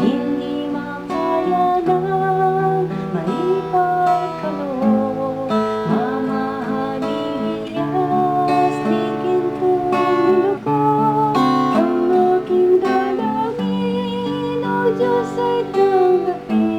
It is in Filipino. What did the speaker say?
Hindi makaya ng maipagkaloob. Mamahaling igas, tingin ko. Niloko Ang aking dalangin, o Diyos ay tanggapin